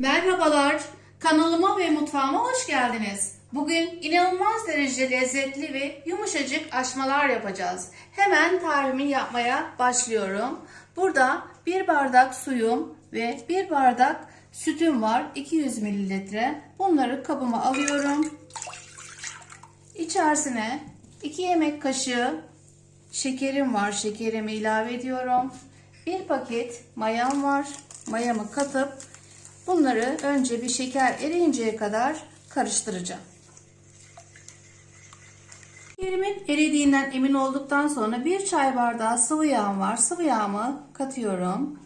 Merhabalar, kanalıma ve mutfağıma hoş geldiniz. Bugün inanılmaz derecede lezzetli ve yumuşacık açmalar yapacağız. Hemen tarifimi yapmaya başlıyorum. Burada bir bardak suyum ve bir bardak sütüm var, 200 mililitre. Bunları kabıma alıyorum. İçerisine 2 yemek kaşığı şekerim var, şekerimi ilave ediyorum. Bir paket mayam var, mayamı katıp Bunları önce bir şeker eriyinceye kadar karıştıracağım. Şekerimin eridiğinden emin olduktan sonra bir çay bardağı sıvı yağım var. Sıvı yağımı katıyorum.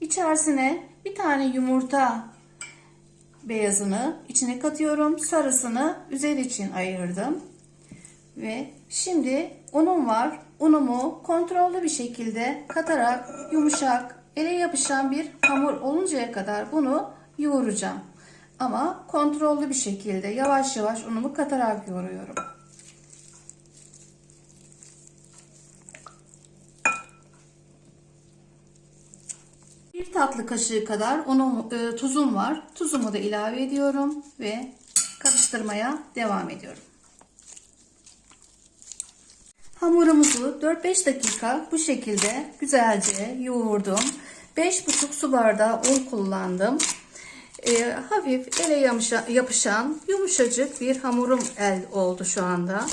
İçerisine bir tane yumurta beyazını içine katıyorum. Sarısını üzeri için ayırdım. Ve şimdi unum var. Unumu kontrollü bir şekilde katarak yumuşak, ele yapışan bir hamur oluncaya kadar bunu yoğuracağım. Ama kontrollü bir şekilde yavaş yavaş unumu katarak yoğuruyorum. Bir tatlı kaşığı kadar unum, e, tuzum var. Tuzumu da ilave ediyorum ve karıştırmaya devam ediyorum. Hamurumuzu 4-5 dakika bu şekilde güzelce yoğurdum. 5,5 su bardağı un kullandım. E, hafif ele yapışan yumuşacık bir hamurum elde oldu şu anda.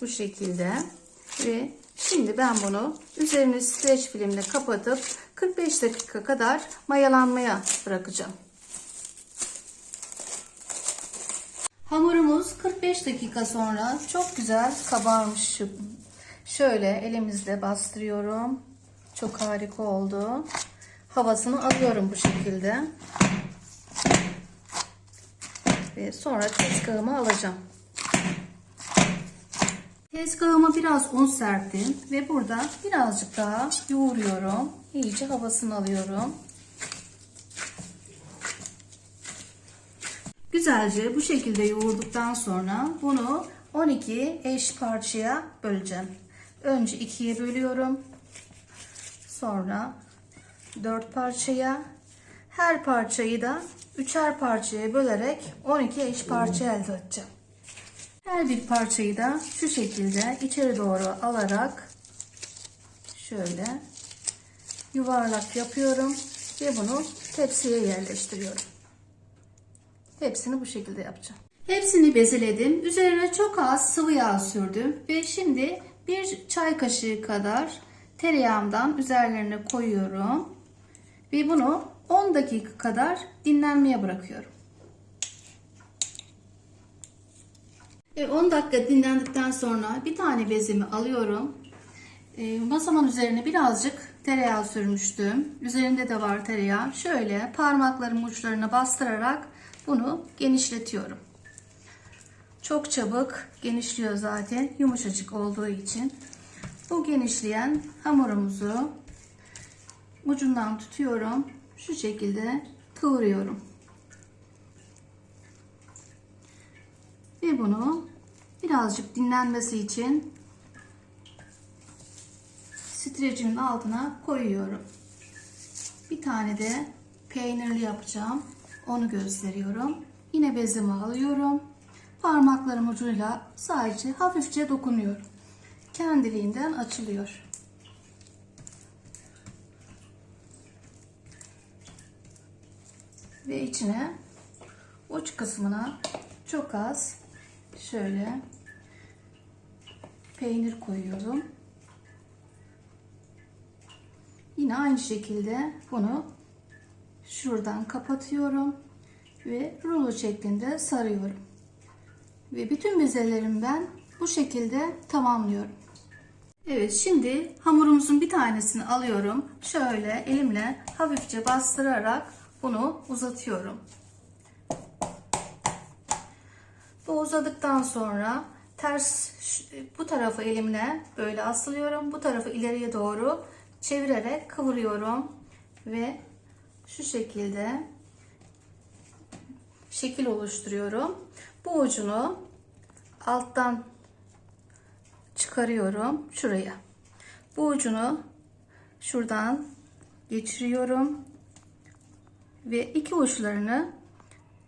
Bu şekilde. Ve şimdi ben bunu üzerini streç filmle kapatıp 45 dakika kadar mayalanmaya bırakacağım. Hamurumuz 45 dakika sonra çok güzel kabarmış. Şöyle elimizle bastırıyorum. Çok harika oldu. Havasını alıyorum bu şekilde. Ve sonra tezgahıma alacağım. Tezgahıma biraz un serptim ve burada birazcık daha yoğuruyorum. İyice havasını alıyorum. Güzelce bu şekilde yoğurduktan sonra bunu 12 eş parçaya böleceğim. Önce ikiye bölüyorum. Sonra 4 parçaya. Her parçayı da üçer parçaya bölerek 12 eş parça elde edeceğim. Her bir parçayı da şu şekilde içeri doğru alarak şöyle yuvarlak yapıyorum ve bunu tepsiye yerleştiriyorum. Hepsini bu şekilde yapacağım. Hepsini bezeledim. Üzerine çok az sıvı yağ sürdüm ve şimdi bir çay kaşığı kadar tereyağımdan üzerlerine koyuyorum. Ve bunu 10 dakika kadar dinlenmeye bırakıyorum. Ve 10 dakika dinlendikten sonra bir tane bezimi alıyorum. E, masamın üzerine birazcık tereyağı sürmüştüm. Üzerinde de var tereyağı. Şöyle parmaklarım uçlarına bastırarak bunu genişletiyorum. Çok çabuk genişliyor zaten yumuşacık olduğu için. Bu genişleyen hamurumuzu ucundan tutuyorum. Şu şekilde kıvırıyorum. Ve bunu birazcık dinlenmesi için streçimin altına koyuyorum. Bir tane de peynirli yapacağım. Onu gösteriyorum. Yine bezimi alıyorum. Parmaklarım ucuyla sadece hafifçe dokunuyorum. Kendiliğinden açılıyor. Ve içine uç kısmına çok az şöyle peynir koyuyorum. Yine aynı şekilde bunu şuradan kapatıyorum ve rulo şeklinde sarıyorum. Ve bütün bezelerimi ben bu şekilde tamamlıyorum. Evet şimdi hamurumuzun bir tanesini alıyorum. Şöyle elimle hafifçe bastırarak bunu uzatıyorum. Bu uzadıktan sonra ters bu tarafı elimle böyle asılıyorum. Bu tarafı ileriye doğru çevirerek kıvırıyorum ve şu şekilde şekil oluşturuyorum. Bu ucunu alttan çıkarıyorum şuraya. Bu ucunu şuradan geçiriyorum ve iki uçlarını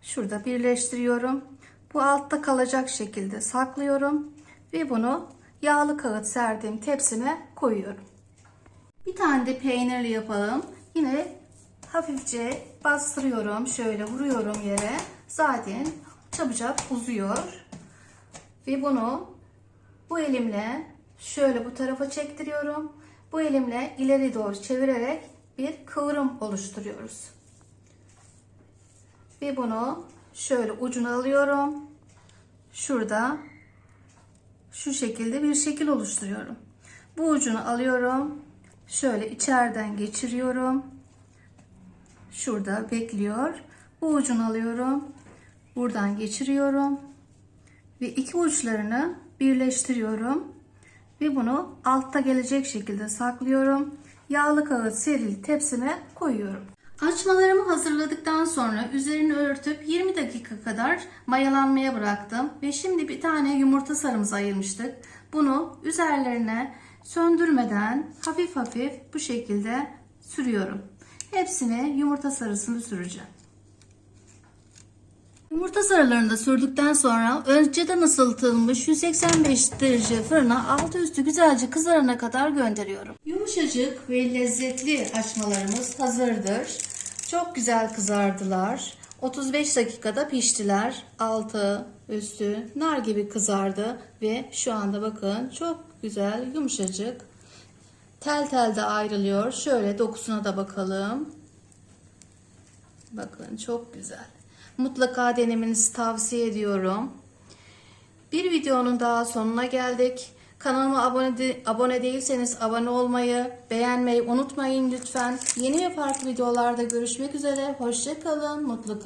şurada birleştiriyorum. Bu altta kalacak şekilde saklıyorum ve bunu yağlı kağıt serdiğim tepsime koyuyorum. Bir tane de peynirli yapalım. Yine hafifçe bastırıyorum. Şöyle vuruyorum yere. Zaten çabucak uzuyor. Ve bunu bu elimle şöyle bu tarafa çektiriyorum. Bu elimle ileri doğru çevirerek bir kıvrım oluşturuyoruz. Ve bunu şöyle ucuna alıyorum. Şurada şu şekilde bir şekil oluşturuyorum. Bu ucunu alıyorum. Şöyle içeriden geçiriyorum. Şurada bekliyor. Bu ucunu alıyorum. Buradan geçiriyorum. Ve iki uçlarını birleştiriyorum. Ve bunu altta gelecek şekilde saklıyorum. Yağlı kağıt serili tepsime koyuyorum. Açmalarımı hazırladıktan sonra üzerini örtüp 20 dakika kadar mayalanmaya bıraktım. Ve şimdi bir tane yumurta sarımızı ayırmıştık. Bunu üzerlerine söndürmeden hafif hafif bu şekilde sürüyorum. Hepsine yumurta sarısını süreceğim. Yumurta sarılarını da sürdükten sonra önceden ısıtılmış 185 derece fırına altı üstü güzelce kızarana kadar gönderiyorum. Yumuşacık ve lezzetli açmalarımız hazırdır. Çok güzel kızardılar. 35 dakikada piştiler. Altı üstü nar gibi kızardı ve şu anda bakın çok güzel yumuşacık. Tel tel de ayrılıyor. Şöyle dokusuna da bakalım. Bakın çok güzel. Mutlaka denemenizi tavsiye ediyorum. Bir videonun daha sonuna geldik. Kanalıma abone, de- abone değilseniz abone olmayı, beğenmeyi unutmayın lütfen. Yeni ve farklı videolarda görüşmek üzere. Hoşçakalın, mutlu kalın.